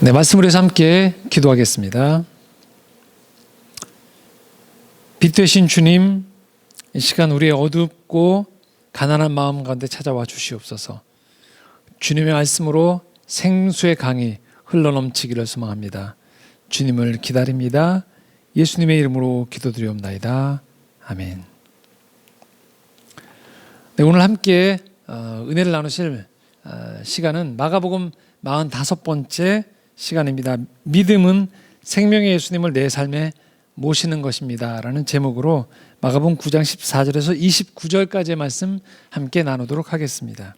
네, 말씀을 해서 함께 기도하겠습니다. 빛 되신 주님, 이 시간 우리의 어둡고 가난한 마음 가운데 찾아와 주시옵소서. 주님의 말씀으로 생수의 강이 흘러넘치기를 소망합니다. 주님을 기다립니다. 예수님의 이름으로 기도드리옵나이다. 아멘. 네, 오늘 함께 어, 은혜를 나누실 어, 시간은 마가복음 45번째 시간입니다. 믿음은 생명의 예수님을 내 삶에 모시는 것입니다. 라는 제목으로 마가복음 9장 14절에서 29절까지의 말씀 함께 나누도록 하겠습니다.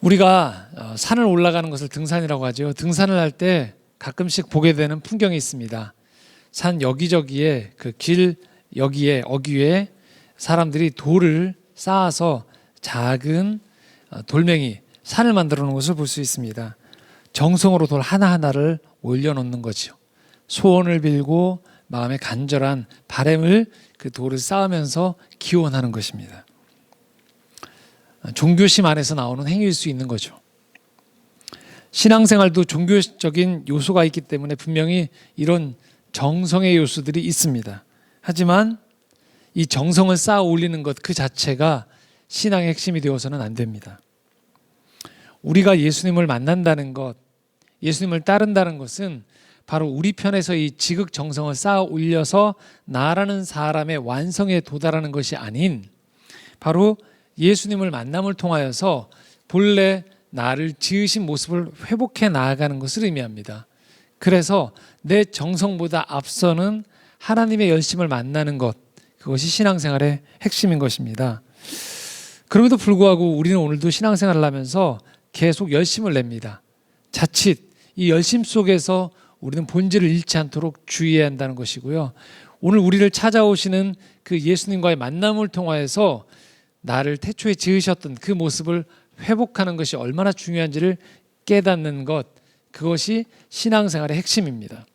우리가 어, 산을 올라가는 것을 등산이라고 하죠. 등산을 할 때 가끔씩 보게 되는 풍경이 있습니다. 산 여기저기에 그 길 여기에 어귀에 사람들이 돌을 쌓아서 작은 어, 돌멩이 산을 만들어 놓은 것을 볼 수 있습니다. 정성으로 돌 하나하나를 올려놓는 거죠. 소원을 빌고 마음에 간절한 바램을 그 돌을 쌓으면서 기원하는 것입니다. 종교심 안에서 나오는 행위일 수 있는 거죠. 신앙생활도 종교적인 요소가 있기 때문에 분명히 이런 정성의 요소들이 있습니다. 하지만 이 정성을 쌓아 올리는 것 그 자체가 신앙의 핵심이 되어서는 안 됩니다. 우리가 예수님을 만난다는 것, 예수님을 따른다는 것은 바로 우리 편에서 이 지극 정성을 쌓아 올려서 나라는 사람의 완성에 도달하는 것이 아닌 바로 예수님을 만남을 통하여서 본래 나를 지으신 모습을 회복해 나아가는 것을 의미합니다. 그래서 내 정성보다 앞서는 하나님의 열심을 만나는 것, 그것이 신앙생활의 핵심인 것입니다. 그럼에도 불구하고 우리는 오늘도 신앙생활을 하면서 계속 열심을 냅니다. 자칫 이 열심 속에서 우리는 본질을 잃지 않도록 주의해야 한다는 것이고요. 오늘 우리를 찾아오시는 그 예수님과의 만남을 통하여서 나를 태초에 지으셨던 그 모습을 회복하는 것이 얼마나 중요한지를 깨닫는 것, 그것이 신앙생활의 핵심입니다.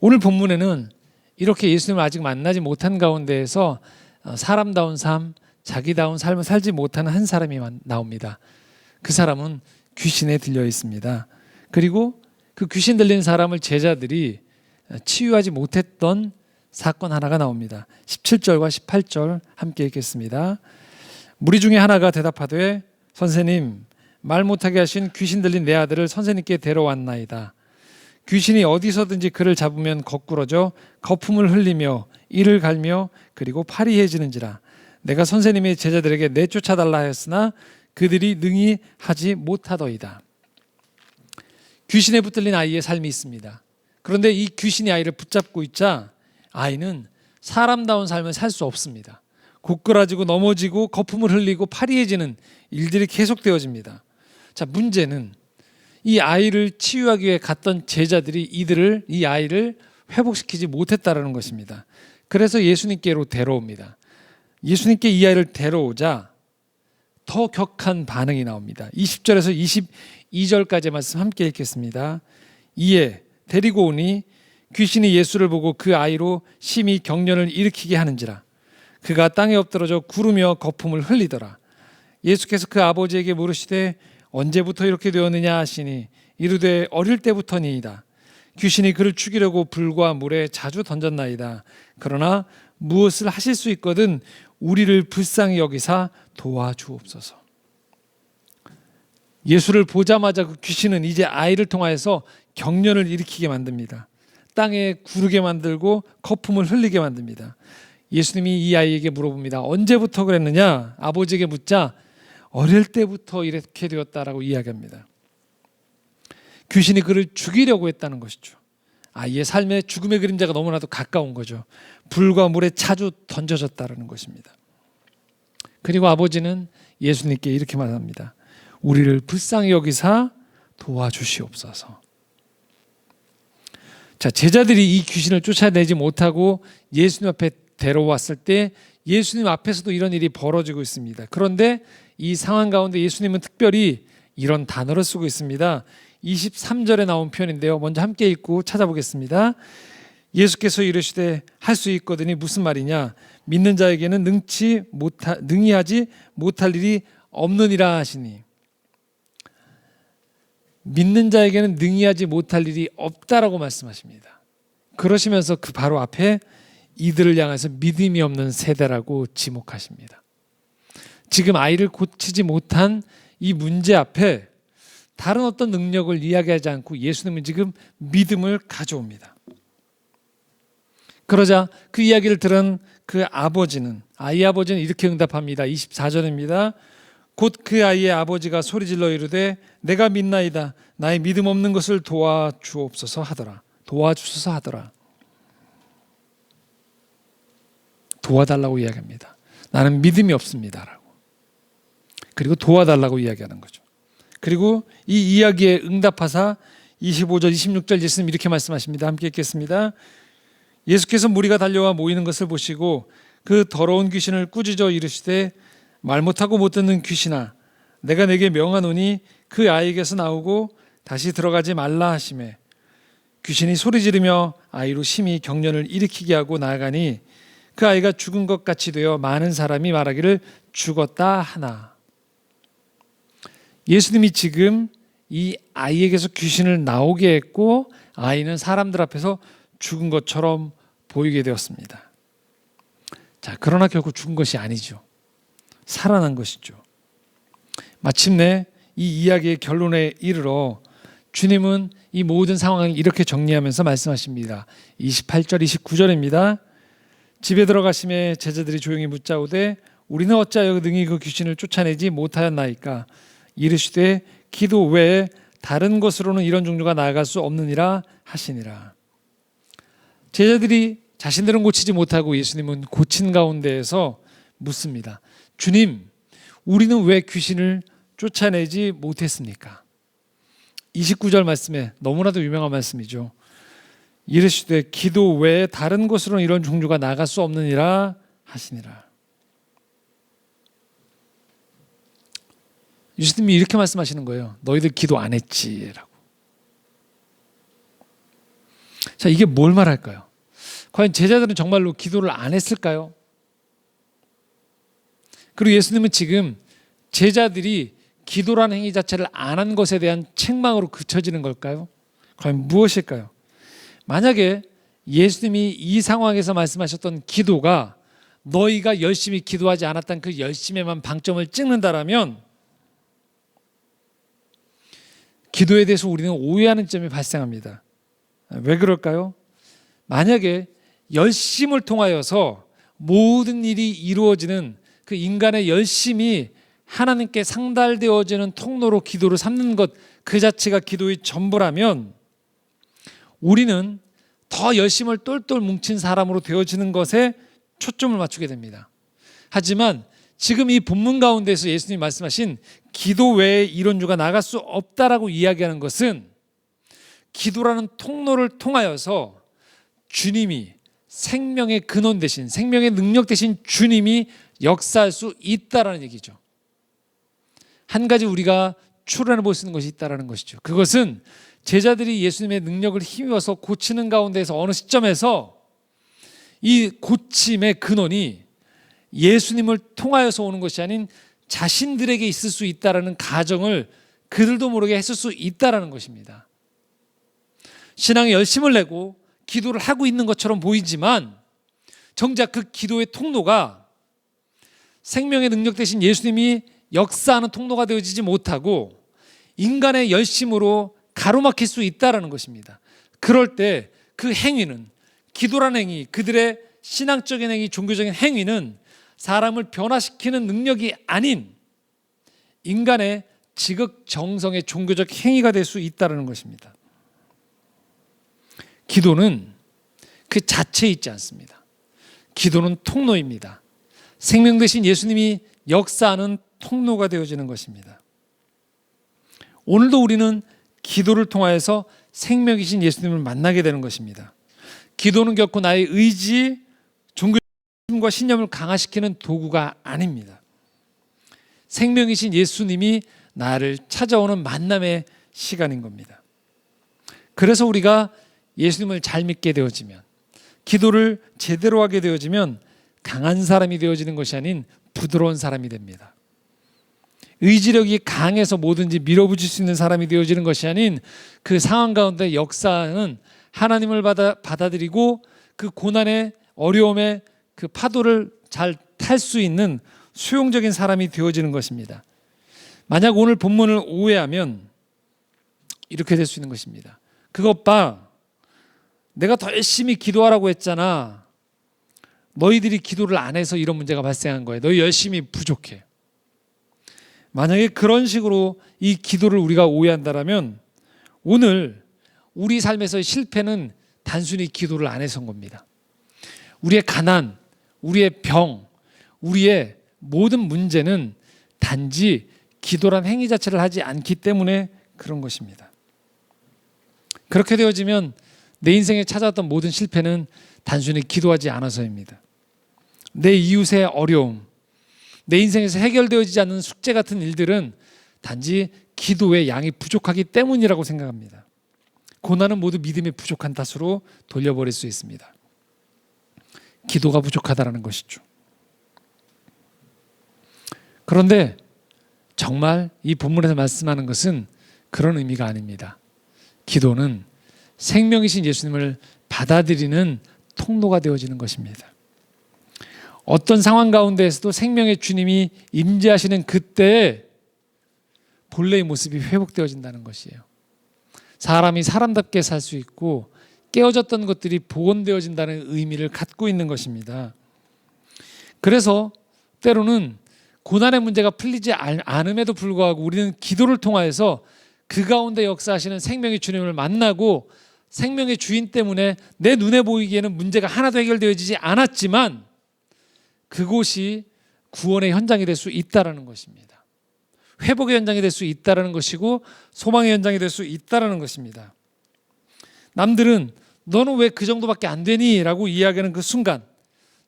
오늘 본문에는 이렇게 예수님을 아직 만나지 못한 가운데에서 어, 사람다운 삶, 자기다운 삶을 살지 못하는 한 사람이 나옵니다. 그 사람은 귀신에 들려 있습니다. 그리고 그 귀신 들린 사람을 제자들이 치유하지 못했던 사건 하나가 나옵니다. 17절과 18절 함께 읽겠습니다. 무리 중에 하나가 대답하되 선생님 말 못하게 하신 귀신 들린 내 아들을 선생님께 데려왔나이다. 귀신이 어디서든지 그를 잡으면 거꾸러져 거품을 흘리며 이를 갈며 그리고 파리해지는지라 내가 선생님의 제자들에게 내쫓아달라 하였으나 그들이 능히 하지 못하더이다. 귀신에 붙들린 아이의 삶이 있습니다. 그런데 이 귀신이 아이를 붙잡고 있자 아이는 사람다운 삶을 살 수 없습니다. 고꾸라지고 넘어지고 거품을 흘리고 파리해지는 일들이 계속되어집니다. 자, 문제는 이 아이를 치유하기 위해 갔던 제자들이 이들을 이 아이를 회복시키지 못했다라는 것입니다. 그래서 예수님께로 데려옵니다. 예수님께 이 아이를 데려오자 더 격한 반응이 나옵니다. 20절에서 22절까지 말씀 함께 읽겠습니다. 이에 데리고 오니 귀신이 예수를 보고 그 아이로 심히 경련을 일으키게 하는지라 그가 땅에 엎드러져 구르며 거품을 흘리더라. 예수께서 그 아버지에게 물으시되 언제부터 이렇게 되었느냐 하시니 이르되 어릴 때부터니이다. 귀신이 그를 죽이려고 불과 물에 자주 던졌나이다. 그러나 무엇을 하실 수 있거든 우리를 불쌍히 여기사 도와주옵소서. 예수를 보자마자 그 귀신은 이제 아이를 통하여서 경련을 일으키게 만듭니다. 땅에 구르게 만들고 거품을 흘리게 만듭니다. 예수님이 이 아이에게 물어봅니다. 언제부터 그랬느냐? 아버지에게 묻자 어릴 때부터 이렇게 되었다라고 이야기합니다. 귀신이 그를 죽이려고 했다는 것이죠. 아이의 삶의 죽음의 그림자가 너무나도 가까운 거죠. 불과 물에 자주 던져졌다는 것입니다. 그리고 아버지는 예수님께 이렇게 말합니다. 우리를 불쌍히 여기사 도와주시옵소서. 자, 제자들이 이 귀신을 쫓아내지 못하고 예수님 앞에 데려왔을 때 예수님 앞에서도 이런 일이 벌어지고 있습니다. 그런데 이 상황 가운데 예수님은 특별히 이런 단어를 쓰고 있습니다. 23절에 나온 표현인데요. 먼저 함께 읽고 찾아보겠습니다. 예수께서 이르시되 할 수 있거든이 무슨 말이냐? 믿는 자에게는 능치 못하, 능히 하지 못할 일이 없느니라 하시니 믿는 자에게는 능히 하지 못할 일이 없다라고 말씀하십니다. 그러시면서 그 바로 앞에 이들을 향해서 믿음이 없는 세대라고 지목하십니다. 지금 아이를 고치지 못한 이 문제 앞에 다른 어떤 능력을 이야기하지 않고 예수님은 지금 믿음을 가져옵니다. 그러자 그 이야기를 들은 그 아버지는 아이 아버지는 이렇게 응답합니다. 24절입니다. 곧 그 아이의 아버지가 소리질러 이르되 내가 믿나이다 나의 믿음 없는 것을 도와주옵소서 하더라. 도와주소서 하더라. 도와달라고 이야기합니다. 나는 믿음이 없습니다라고. 그리고 도와달라고 이야기하는 거죠. 그리고 이 이야기에 응답하사 25절 26절 예수님 이렇게 말씀하십니다. 함께 읽겠습니다. 예수께서 무리가 달려와 모이는 것을 보시고 그 더러운 귀신을 꾸짖어 이르시되 말 못하고 못 듣는 귀신아 내가 내게 명하노니 그 아이에게서 나오고 다시 들어가지 말라 하심에 귀신이 소리 지르며 아이로 심히 경련을 일으키게 하고 나아가니 그 아이가 죽은 것 같이 되어 많은 사람이 말하기를 죽었다 하나. 예수님이 지금 이 아이에게서 귀신을 나오게 했고 아이는 사람들 앞에서 죽은 것처럼 보이게 되었습니다. 자, 그러나 결국 죽은 것이 아니죠. 살아난 것이죠. 마침내 이 이야기의 결론에 이르러 주님은 이 모든 상황을 이렇게 정리하면서 말씀하십니다. 28절, 29절입니다. 집에 들어가심에 제자들이 조용히 묻자오되 우리는 어찌하여 능히 그 귀신을 쫓아내지 못하였나이까 이르시되 기도 외에 다른 것으로는 이런 종류가 나아갈 수 없느니라 하시니라. 제자들이 자신들은 고치지 못하고 예수님은 고친 가운데에서 묻습니다. 주님, 우리는 왜 귀신을 쫓아내지 못했습니까? 29절 말씀에 너무나도 유명한 말씀이죠. 이르시되 기도 외에 다른 곳으로는 이런 종류가 나갈 수 없느니라 하시니라. 예수님이 이렇게 말씀하시는 거예요. 너희들 기도 안 했지라고. 자, 이게 뭘 말할까요? 과연 제자들은 정말로 기도를 안 했을까요? 그리고 예수님은 지금 제자들이 기도라는 행위 자체를 안 한 것에 대한 책망으로 그쳐지는 걸까요? 과연 무엇일까요? 만약에 예수님이 이 상황에서 말씀하셨던 기도가 너희가 열심히 기도하지 않았던 그 열심에만 방점을 찍는다라면 기도에 대해서 우리는 오해하는 점이 발생합니다. 왜 그럴까요? 만약에 열심을 통하여서 모든 일이 이루어지는 그 인간의 열심이 하나님께 상달되어지는 통로로 기도를 삼는 것 그 자체가 기도의 전부라면 우리는 더 열심을 똘똘 뭉친 사람으로 되어지는 것에 초점을 맞추게 됩니다. 하지만 지금 이 본문 가운데서 예수님 말씀하신 기도 외에 이론주가 나갈 수 없다라고 이야기하는 것은 기도라는 통로를 통하여서 주님이 생명의 근원 대신 생명의 능력 대신 주님이 역사할 수 있다라는 얘기죠. 한 가지 우리가 출연해 볼 수 있는 것이 있다라는 것이죠. 그것은 제자들이 예수님의 능력을 힘입어서 고치는 가운데서 어느 시점에서 이 고침의 근원이 예수님을 통하여서 오는 것이 아닌 자신들에게 있을 수 있다라는 가정을 그들도 모르게 했을 수 있다라는 것입니다. 신앙에 열심을 내고 기도를 하고 있는 것처럼 보이지만 정작 그 기도의 통로가 생명의 능력 대신 예수님이 역사하는 통로가 되어지지 못하고 인간의 열심으로 가로막힐 수 있다라는 것입니다. 그럴 때 그 행위는 기도라는 행위, 그들의 신앙적인 행위, 종교적인 행위는 사람을 변화시키는 능력이 아닌 인간의 지극 정성의 종교적 행위가 될 수 있다는 것입니다. 기도는 그 자체에 있지 않습니다. 기도는 통로입니다. 생명 대신 예수님이 역사하는 통로가 되어지는 것입니다. 오늘도 우리는 기도를 통하여서 생명이신 예수님을 만나게 되는 것입니다. 기도는 결코 나의 의지, 종교심과 신념을 강화시키는 도구가 아닙니다. 생명이신 예수님이 나를 찾아오는 만남의 시간인 겁니다. 그래서 우리가 예수님을 잘 믿게 되어지면 기도를 제대로 하게 되어지면 강한 사람이 되어지는 것이 아닌 부드러운 사람이 됩니다. 의지력이 강해서 뭐든지 밀어붙일 수 있는 사람이 되어지는 것이 아닌 그 상황 가운데 역사는 하나님을 받아, 받아들이고 그 고난의 어려움의 그 파도를 잘 탈 수 있는 수용적인 사람이 되어지는 것입니다. 만약 오늘 본문을 오해하면 이렇게 될 수 있는 것입니다. 그것 봐. 내가 더 열심히 기도하라고 했잖아. 너희들이 기도를 안 해서 이런 문제가 발생한 거예요. 너희 열심히 부족해. 만약에 그런 식으로 이 기도를 우리가 오해한다라면 오늘 우리 삶에서의 실패는 단순히 기도를 안 해서인 겁니다. 우리의 가난, 우리의 병, 우리의 모든 문제는 단지 기도란 행위 자체를 하지 않기 때문에 그런 것입니다. 그렇게 되어지면 내 인생에 찾아왔던 모든 실패는 단순히 기도하지 않아서입니다. 내 이웃의 어려움, 내 인생에서 해결되어지지 않는 숙제 같은 일들은 단지 기도의 양이 부족하기 때문이라고 생각합니다. 고난은 모두 믿음이 부족한 탓으로 돌려버릴 수 있습니다. 기도가 부족하다라는 것이죠. 그런데 정말 이 본문에서 말씀하는 것은 그런 의미가 아닙니다. 기도는 생명이신 예수님을 받아들이는 통로가 되어지는 것입니다. 어떤 상황 가운데에서도 생명의 주님이 임재하시는 그때에 본래의 모습이 회복되어진다는 것이에요. 사람이 사람답게 살 수 있고 깨어졌던 것들이 복원되어진다는 의미를 갖고 있는 것입니다. 그래서 때로는 고난의 문제가 풀리지 않음에도 불구하고 우리는 기도를 통하여서 그 가운데 역사하시는 생명의 주님을 만나고 생명의 주인 때문에 내 눈에 보이기에는 문제가 하나도 해결되어지지 않았지만 그곳이 구원의 현장이 될 수 있다라는 것입니다. 회복의 현장이 될 수 있다라는 것이고 소망의 현장이 될 수 있다라는 것입니다. 남들은 너는 왜 그 정도밖에 안 되니?라고 이야기하는 그 순간,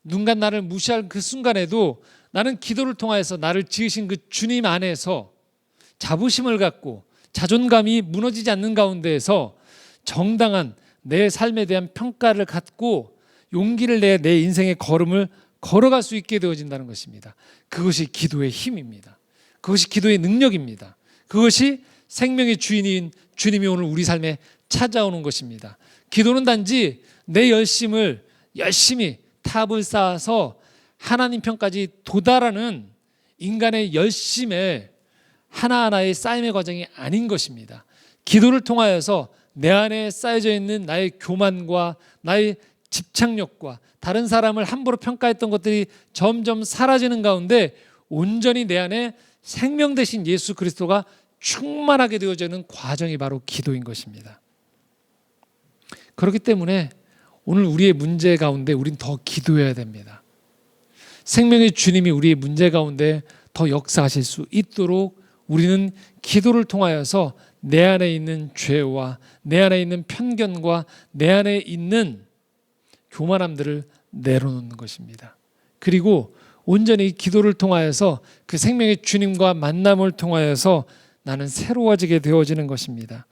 눈간 나를 무시할 그 순간에도 나는 기도를 통하여서 나를 지으신 그 주님 안에서 자부심을 갖고 자존감이 무너지지 않는 가운데에서 정당한 내 삶에 대한 평가를 갖고 용기를 내 내 인생의 걸음을 걸어갈 수 있게 되어진다는 것입니다. 그것이 기도의 힘입니다. 그것이 기도의 능력입니다. 그것이 생명의 주인인 주님이 오늘 우리 삶에 찾아오는 것입니다. 기도는 단지 내 열심을 열심히 탑을 쌓아서 하나님 편까지 도달하는 인간의 열심의 하나하나의 쌓임의 과정이 아닌 것입니다. 기도를 통하여서 내 안에 쌓여져 있는 나의 교만과 나의 집착력과 다른 사람을 함부로 평가했던 것들이 점점 사라지는 가운데 온전히 내 안에 생명 대신 예수 그리스도가 충만하게 되어지는 과정이 바로 기도인 것입니다. 그렇기 때문에 오늘 우리의 문제 가운데 우린 더 기도해야 됩니다. 생명의 주님이 우리의 문제 가운데 더 역사하실 수 있도록 우리는 기도를 통하여서 내 안에 있는 죄와 내 안에 있는 편견과 내 안에 있는 교만함들을 내려놓는 것입니다. 그리고 온전히 기도를 통하여서 그 생명의 주님과 만남을 통하여서 나는 새로워지게 되어지는 것입니다.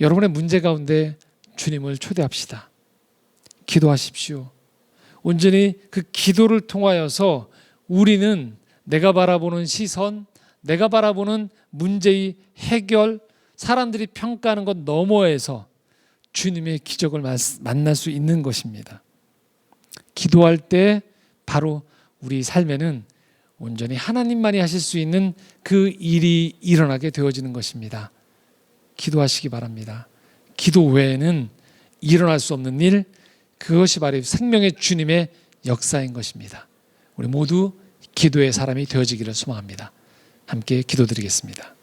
여러분의 문제 가운데 주님을 초대합시다. 기도하십시오. 온전히 그 기도를 통하여서 우리는 내가 바라보는 시선, 내가 바라보는 문제의 해결, 사람들이 평가하는 것 너머에서 주님의 기적을 만날 수 있는 것입니다. 기도할 때 바로 우리 삶에는 온전히 하나님만이 하실 수 있는 그 일이 일어나게 되어지는 것입니다. 기도하시기 바랍니다. 기도 외에는 일어날 수 없는 일, 그것이 바로 생명의 주님의 역사인 것입니다. 우리 모두 기도의 사람이 되어지기를 소망합니다. 함께 기도드리겠습니다.